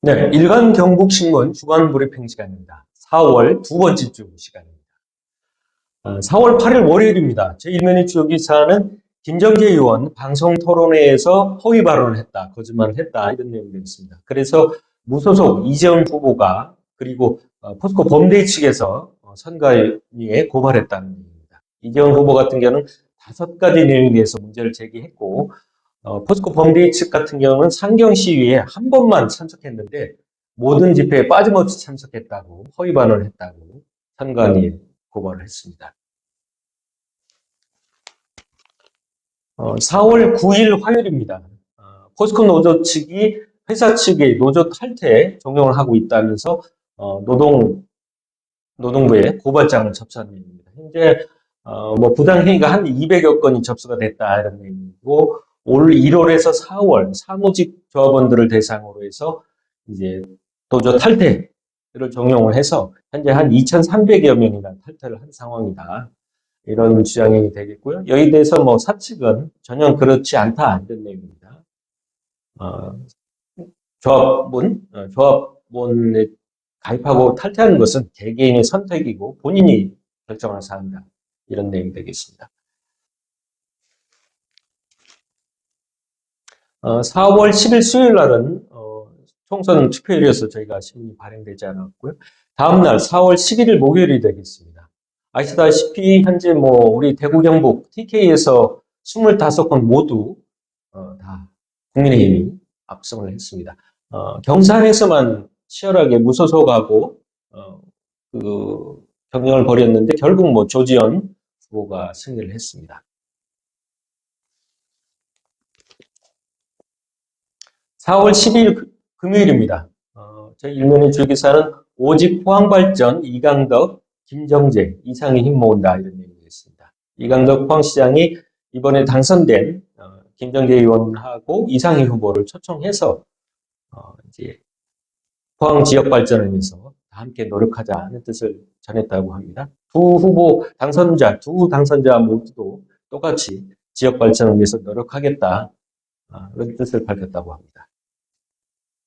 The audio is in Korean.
네, 일간 경북신문 주간 브리핑 시간입니다. 4월 두 번째 주 시간입니다. 어, 4월 8일 월요일입니다. 제 일면의 주요 기사는 김정재 의원 방송 토론회에서 허위 발언을 했다, 거짓말을 했다 이런 내용이 있습니다. 그래서 무소속 이재원 후보가 그리고 어, 포스코 범대위 측에서 어, 선관위에 고발했다는 내용입니다. 이재원 후보 같은 경우는 다섯 가지 내용에 대해서 문제를 제기했고 어, 포스코 범대위 측 같은 경우는 상경 시위에 한 번만 참석했는데 모든 집회에 빠짐없이 참석했다고 허위 발언을 했다고 선관위에 고발을 했습니다. 어, 4월 9일 화요일입니다. 어, 포스코 노조 측이 회사 측의 노조 탈퇴 종용을 하고 있다면서 어, 노동 노동부에 고발장을 접수한 내용입니다. 현재 어, 뭐 부당행위가 한 200여 건이 접수가 됐다 이런 내용이고 올 1월에서 4월 사무직 조합원들을 대상으로 해서 이제 노조 탈퇴를 종용을 해서 현재 한 2,300여 명이나 탈퇴를 한 상황이다. 이런 주장이 되겠고요. 여기에 대해서 뭐 사측은 전혀 그렇지 않다 이런 내용입니다. 어, 조합원, 어, 조합원에 가입하고 탈퇴하는 것은 개개인의 선택이고 본인이 결정할 사항이다. 이런 내용이 되겠습니다. 어, 4월 10일 수요일 날은 어, 총선 투표일이어서 저희가 신문이 발행되지 않았고요. 다음 날 4월 11일 목요일이 되겠습니다. 아시다시피 현재 뭐 우리 대구 경북 TK에서 25건 모두 어, 다 국민의힘이 압승을 했습니다. 어, 경산에서만 치열하게 무소속하고 어, 그 경쟁을 벌였는데 결국 뭐 조지현 후보가 승리를 했습니다. 4월 10일 금요일입니다. 어, 저희 일면의 줄기사는 오직 포항발전 이강덕, 김정재, 이상이 힘 모은다 이런 내용이 있습니다. 이강덕 포항시장이 이번에 당선된 어, 김정재 의원하고 이상희 후보를 초청해서 어, 이제 포항 지역 발전을 위해서 다 함께 노력하자는 뜻을 전했다고 합니다. 두 후보 당선자, 두 당선자 모두도 똑같이 지역 발전을 위해서 노력하겠다. 아, 그런 뜻을 밝혔다고 합니다.